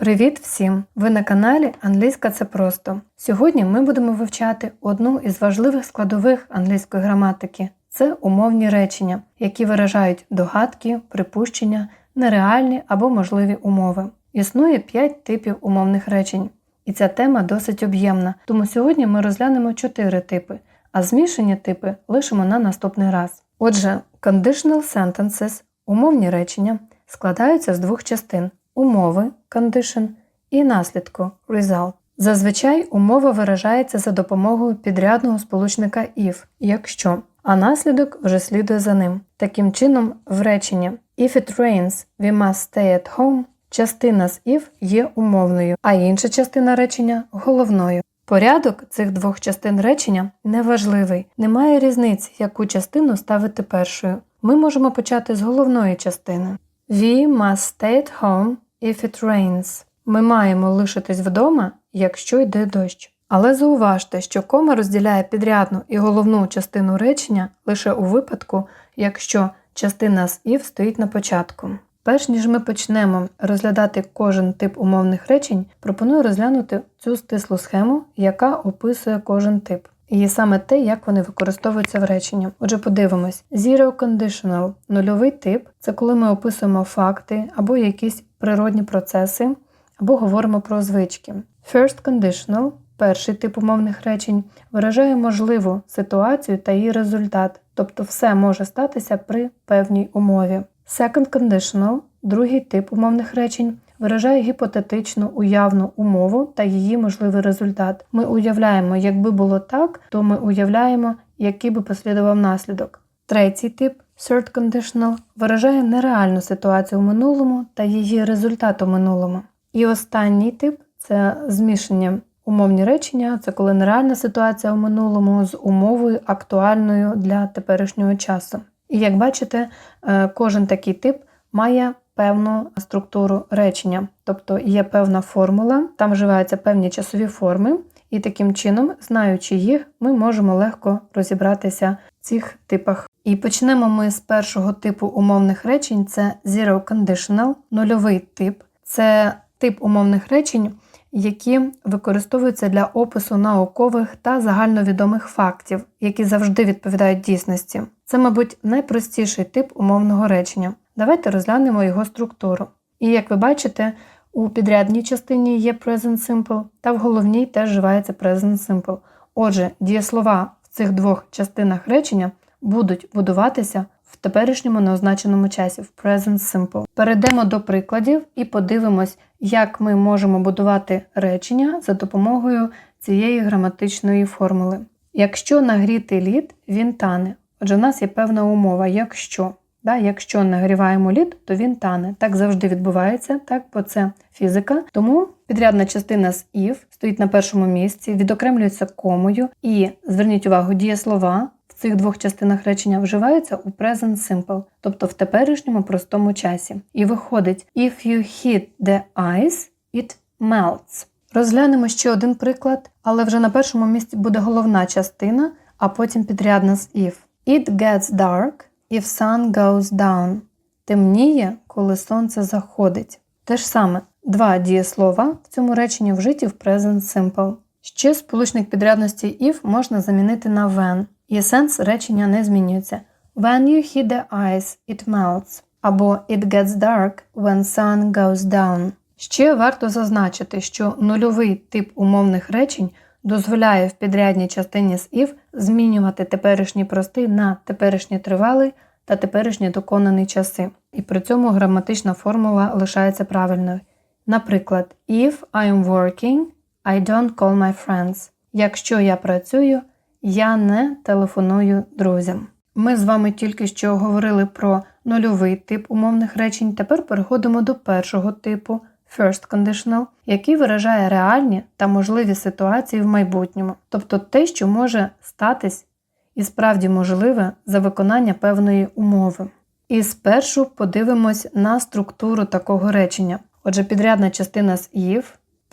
Привіт всім! Ви на каналі Англійська це просто. Сьогодні ми будемо вивчати одну із важливих складових англійської граматики це умовні речення, які виражають догадки, припущення, нереальні або можливі умови. Існує 5 типів умовних речень, і ця тема досить об'ємна, тому сьогодні ми розглянемо 4 типи, а змішані типи лишимо на наступний раз. Отже, conditional sentences, умовні речення, складаються з двох частин умови condition і наслідку result. Зазвичай умова виражається за допомогою підрядного сполучника if, якщо, а наслідок вже слідує за ним. Таким чином, в реченні If it rains, we must stay at home частина з if є умовною, а інша частина речення головною. Порядок цих двох частин речення неважливий, немає різниці, яку частину ставити першою. Ми можемо почати з головної частини. We must stay at home if it rains. Ми маємо лишитись вдома, якщо йде дощ. Але зауважте, що кома розділяє підрядну і головну частину речення лише у випадку, якщо частина з if стоїть на початку. Перш ніж ми почнемо розглядати кожен тип умовних речень, пропоную розглянути цю стислу схему, яка описує кожен тип. І саме те, як вони використовуються в реченні. Отже, подивимось: Zero conditional – нульовий тип це коли ми описуємо факти або якісь природні процеси, або говоримо про звички. First conditional – перший тип умовних речень, виражає можливу ситуацію та її результат, тобто все може статися при певній умові. Second conditional – другий тип умовних речень. Виражає гіпотетичну уявну умову та її можливий результат. Ми уявляємо, якби було так, то ми уявляємо, який би послідував наслідок. Третій тип third conditional виражає нереальну ситуацію в минулому та її результат у минулому. І останній тип це змішання умовні речення, це коли нереальна ситуація у минулому з умовою актуальною для теперішнього часу. І як бачите, е, кожен такий тип має певну структуру речення, тобто є певна формула, там вживаються певні часові форми, і таким чином, знаючи їх, ми можемо легко розібратися в цих типах. І почнемо ми з першого типу умовних речень: це zero conditional, нульовий тип. Це тип умовних речень, які використовуються для опису наукових та загальновідомих фактів, які завжди відповідають дійсності. Це, мабуть, найпростіший тип умовного речення. Давайте розглянемо його структуру. І як ви бачите, у підрядній частині є present simple, та в головній теж вживається present simple. Отже, дієслова в цих двох частинах речення будуть будуватися в теперішньому неозначеному часі, в present simple. Перейдемо до прикладів і подивимось, як ми можемо будувати речення за допомогою цієї граматичної формули. Якщо нагріти лід, він тане. Отже, у нас є певна умова, якщо. Да, Якщо нагріваємо лід, то він тане. Так завжди відбувається, так, бо це фізика. Тому підрядна частина з if стоїть на першому місці, відокремлюється комою, і зверніть увагу, дієслова в цих двох частинах речення вживаються у present simple, тобто в теперішньому простому часі. І виходить: if you hit the ice, it melts. Розглянемо ще один приклад, але вже на першому місці буде головна частина, а потім підрядна з if. It gets dark if sun goes down. Темніє, коли сонце заходить. Те ж саме, два дієслова в цьому реченні вжиті в present simple. Ще сполучник підрядності if можна замінити на when, і сенс речення не змінюється. When you hit the ice, it melts. Або It gets dark when sun goes down. Ще варто зазначити, що нульовий тип умовних речень дозволяє в підрядній частині з if змінювати теперішній простий на теперішній тривалий та теперішній доконаний часи. І при цьому граматична формула лишається правильною. Наприклад, if I'm working, I don't call my friends. Якщо я працюю, я не телефоную друзям. Ми з вами тільки що говорили про нульовий тип умовних речень. Тепер переходимо до першого типу first conditional, який виражає реальні та можливі ситуації в майбутньому, тобто те, що може статись і справді можливе за виконання певної умови. І спершу подивимось на структуру такого речення. Отже, підрядна частина з if,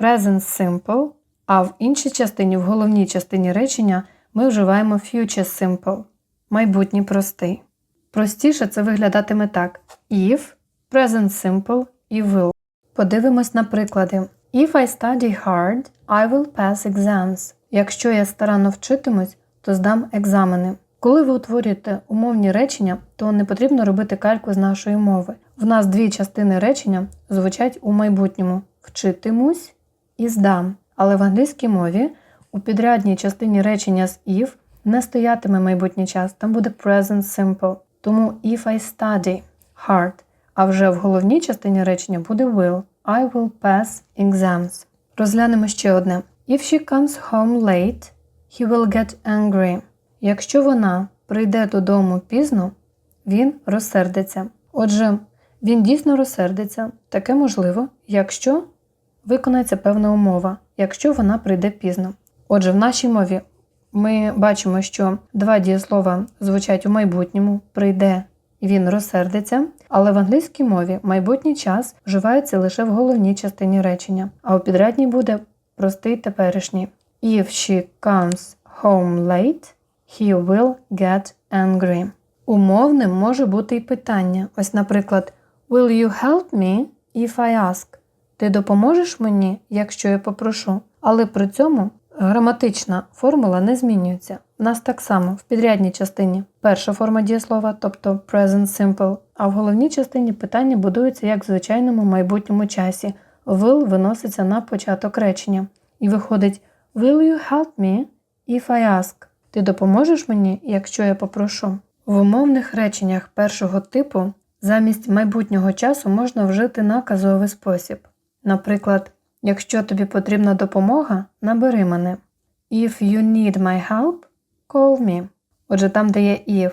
present simple, а в іншій частині, в головній частині речення, ми вживаємо future simple, майбутній простий. Простіше це виглядатиме так: if, present simple і will. Подивимось на приклади. If I study hard, I will pass exams. Якщо я старанно вчитимусь, то здам екзамени. Коли ви утворюєте умовні речення, то не потрібно робити кальку з нашої мови. В нас дві частини речення звучать у майбутньому вчитимусь і здам. Але в англійській мові у підрядній частині речення з if не стоятиме майбутній час, там буде present simple. Тому if I study hard, а вже в головній частині речення буде will. I will pass exams. Розглянемо ще одне. If she comes home late, he will get angry. Якщо вона прийде додому пізно, він розсердиться. Отже, він дійсно розсердиться. Таке можливо, якщо виконається певна умова, якщо вона прийде пізно. Отже, в нашій мові ми бачимо, що два дієслова звучать у майбутньому, прийде він розсердиться, але в англійській мові майбутній час вживається лише в головній частині речення, а у підрядній буде простий теперішній. If she comes home late, he will get angry. Умовним може бути і питання. Ось, наприклад, Will you help me if I ask? Ти допоможеш мені, якщо я попрошу. Але при цьому граматична формула не змінюється. У нас так само в підрядній частині перша форма дієслова, тобто present simple, а в головній частині питання будується як в звичайному майбутньому часі. Will виноситься на початок речення. І виходить Will you help me if I ask? Ти допоможеш мені, якщо я попрошу? В умовних реченнях першого типу замість майбутнього часу можна вжити наказовий спосіб. Наприклад, якщо тобі потрібна допомога, набери мене. If you need my help, call me. Отже, там, де є if,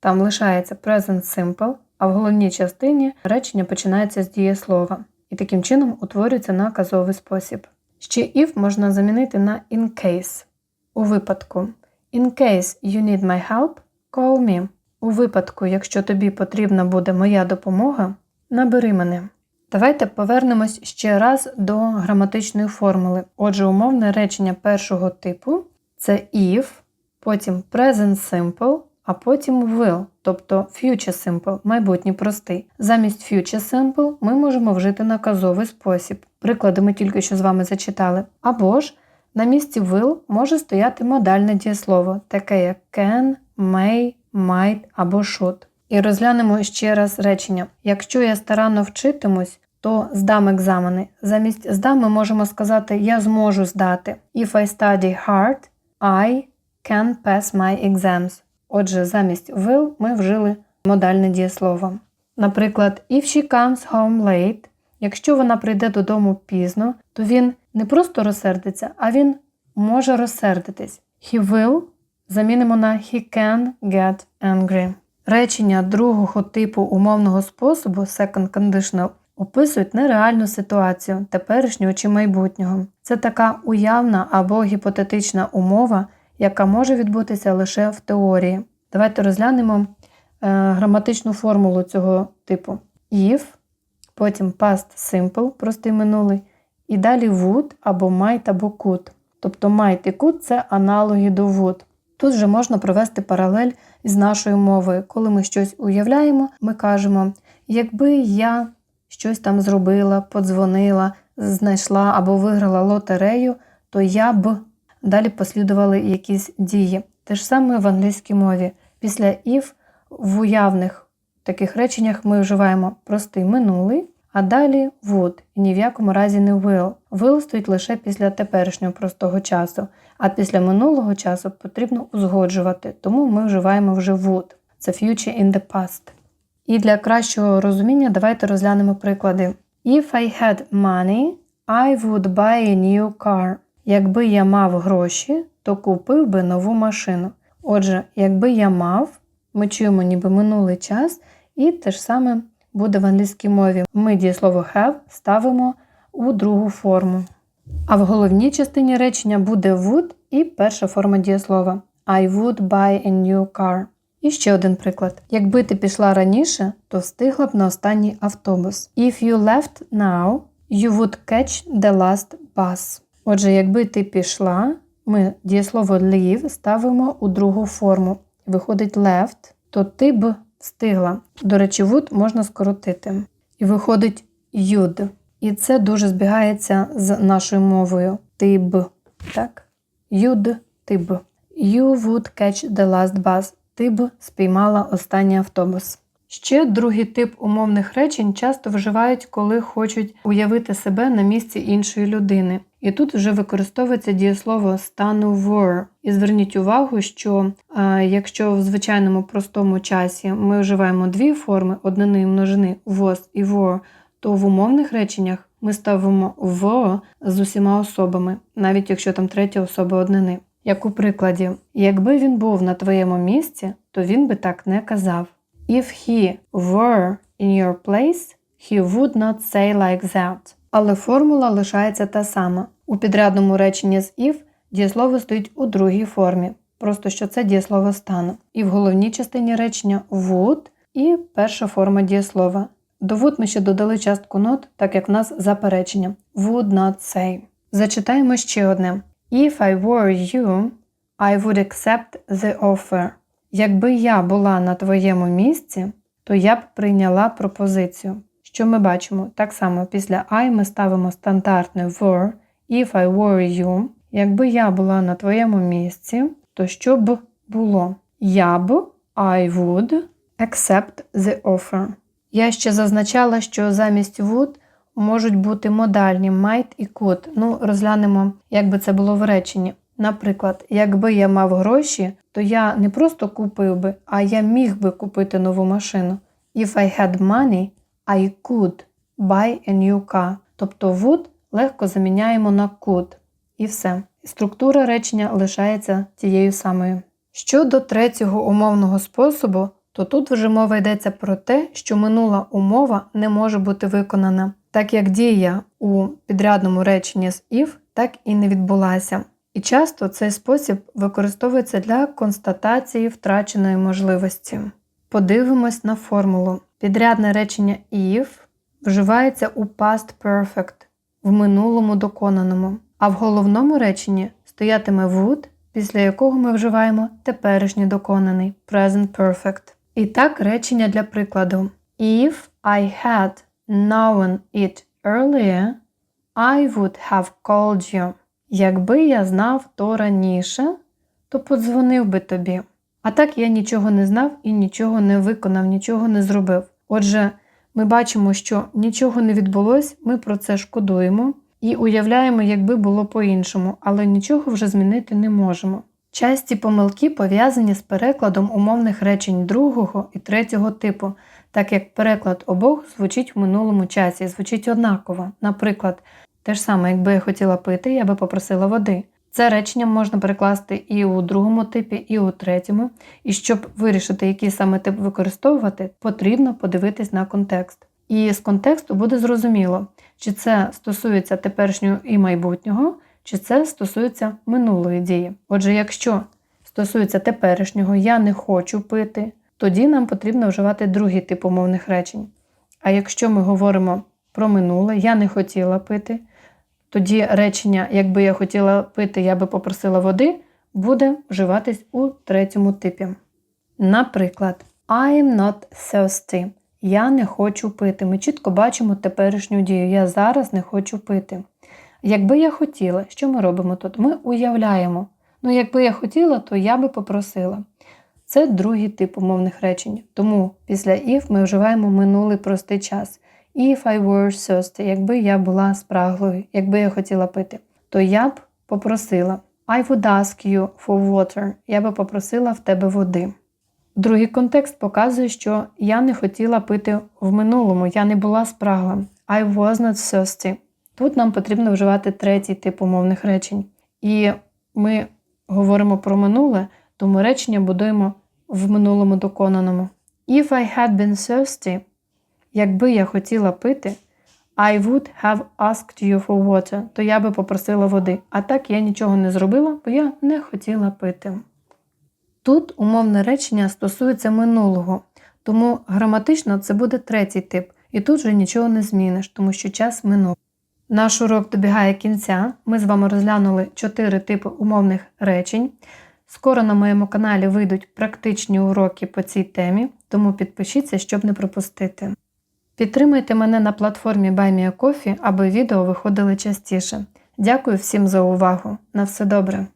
там лишається present simple, а в головній частині речення починається з дієслова. І таким чином утворюється наказовий спосіб. Ще if можна замінити на in case. У випадку In case you need my help, call me. У випадку, якщо тобі потрібна буде моя допомога, набери мене. Давайте повернемось ще раз до граматичної формули. Отже, умовне речення першого типу це if, потім present simple, а потім will, тобто future simple, майбутній простий. Замість future simple ми можемо вжити наказовий спосіб. Приклади ми тільки що з вами зачитали. Або ж на місці will може стояти модальне дієслово, таке як can, may, might або should. І розглянемо ще раз речення. Якщо я старанно вчитимусь, то здам екзамени. Замість здам ми можемо сказати я зможу здати. If I study hard, I can pass my exams. Отже, замість will ми вжили модальне дієслово. Наприклад, if she comes home late, якщо вона прийде додому пізно, то він не просто розсердиться, а він може розсердитись. He will замінимо на he can get angry. Речення другого типу умовного способу second conditional описують нереальну ситуацію теперішнього чи майбутнього. Це така уявна або гіпотетична умова, яка може відбутися лише в теорії. Давайте розглянемо е, граматичну формулу цього типу: if, потім past simple, простий минулий, і далі would або might або could. Тобто might і could – це аналоги до would. Тут вже можна провести паралель із нашою мовою. Коли ми щось уявляємо, ми кажемо, якби я щось там зробила, подзвонила, знайшла або виграла лотерею, то я б далі послідували якісь дії. Те ж саме в англійській мові. Після if в уявних таких реченнях ми вживаємо простий минулий, а далі would і ні в якому разі не will. Will стоїть лише після теперішнього простого часу, а після минулого часу потрібно узгоджувати, тому ми вживаємо вже would. Це future in the past. І для кращого розуміння давайте розглянемо приклади. If I had money, I would buy a new car. Якби я мав гроші, то купив би нову машину. Отже, якби я мав, ми чуємо ніби минулий час, і те ж саме буде в англійській мові. Ми дієслово have ставимо у другу форму. А в головній частині речення буде would і перша форма дієслова. I would buy a new car. І ще один приклад. Якби ти пішла раніше, то встигла б на останній автобус. If you left now, you would catch the last bus. Отже, якби ти пішла, ми дієслово leave ставимо у другу форму. Виходить left, то ти б встигла. До речі, would можна скоротити. І виходить you'd. І це дуже збігається з нашою мовою. Ти б. Так? You'd – ти б. You would catch the last bus. Ти б спіймала останній автобус. Ще другий тип умовних речень часто вживають, коли хочуть уявити себе на місці іншої людини. І тут вже використовується дієслово стану were. І зверніть увагу, що е, якщо в звичайному простому часі ми вживаємо дві форми однини і множини was і were, то в умовних реченнях ми ставимо в з усіма особами, навіть якщо там третя особа однини. Як у прикладі, якби він був на твоєму місці, то він би так не казав. If he were in your place, he would not say like that. Але формула лишається та сама. У підрядному реченні з if дієслово стоїть у другій формі, просто що це дієслово стану. І в головній частині речення would і перша форма дієслова. До would ми ще додали частку not, так як в нас заперечення. Would not say. Зачитаємо ще одне. If I were you, I would accept the offer. Якби я була на твоєму місці, то я б прийняла пропозицію. Що ми бачимо? Так само після I ми ставимо стандартне were. If I were you, якби я була на твоєму місці, то що б було? Я б I would accept the offer. Я ще зазначала, що замість would можуть бути модальні might і could. Ну, розглянемо, як би це було в реченні. Наприклад, якби я мав гроші, то я не просто купив би, а я міг би купити нову машину. If I had money, I could buy a new car. Тобто would легко заміняємо на could. І все. Структура речення лишається тією самою. Щодо третього умовного способу, то тут вже мова йдеться про те, що минула умова не може бути виконана, так як дія у підрядному реченні з if так і не відбулася. І часто цей спосіб використовується для констатації втраченої можливості. Подивимось на формулу. Підрядне речення if вживається у past perfect в минулому доконаному, а в головному реченні стоятиме would, після якого ми вживаємо теперішній доконаний present perfect. І так речення для прикладу. If I had known it earlier, I would have called you. Якби я знав то раніше, то подзвонив би тобі. А так я нічого не знав і нічого не виконав, нічого не зробив. Отже, ми бачимо, що нічого не відбулось, ми про це шкодуємо і уявляємо, якби було по-іншому, але нічого вже змінити не можемо. Часті помилки пов'язані з перекладом умовних речень другого і третього типу, так як переклад обох звучить в минулому часі, звучить однаково. Наприклад, те ж саме, якби я хотіла пити, я би попросила води. Це речення можна перекласти і у другому типі, і у третьому. І щоб вирішити, який саме тип використовувати, потрібно подивитись на контекст. І з контексту буде зрозуміло, чи це стосується теперішнього і майбутнього, чи це стосується минулої дії. Отже, якщо стосується теперішнього я не хочу пити, тоді нам потрібно вживати другий тип умовних речень. А якщо ми говоримо про минуле, я не хотіла пити, тоді речення, якби я хотіла пити, я би попросила води, буде вживатись у третьому типі. Наприклад, I'm not thirsty. Я не хочу пити. Ми чітко бачимо теперішню дію. Я зараз не хочу пити. Якби я хотіла, що ми робимо тут? Ми уявляємо. Ну, якби я хотіла, то я би попросила. Це другий тип умовних речень. Тому після if ми вживаємо минулий простий час. If I were thirsty, якби я була спраглою, якби я хотіла пити, то я б попросила I would ask you for water. Я би попросила в тебе води. Другий контекст показує, що я не хотіла пити в минулому, я не була спрагла. I was not thirsty. Тут нам потрібно вживати третій тип умовних речень. І ми говоримо про минуле, тому речення будуємо в минулому доконаному. If I had been thirsty, якби я хотіла пити, I would have asked you for water, то я би попросила води. А так я нічого не зробила, бо я не хотіла пити. Тут умовне речення стосується минулого, тому граматично це буде третій тип, і тут вже нічого не зміниш, тому що час минув. Наш урок добігає кінця. Ми з вами розглянули чотири типи умовних речень. Скоро на моєму каналі вийдуть практичні уроки по цій темі, тому підпишіться, щоб не пропустити. Підтримайте мене на платформі BuyMeACoffee, аби відео виходили частіше. Дякую всім за увагу. На все добре!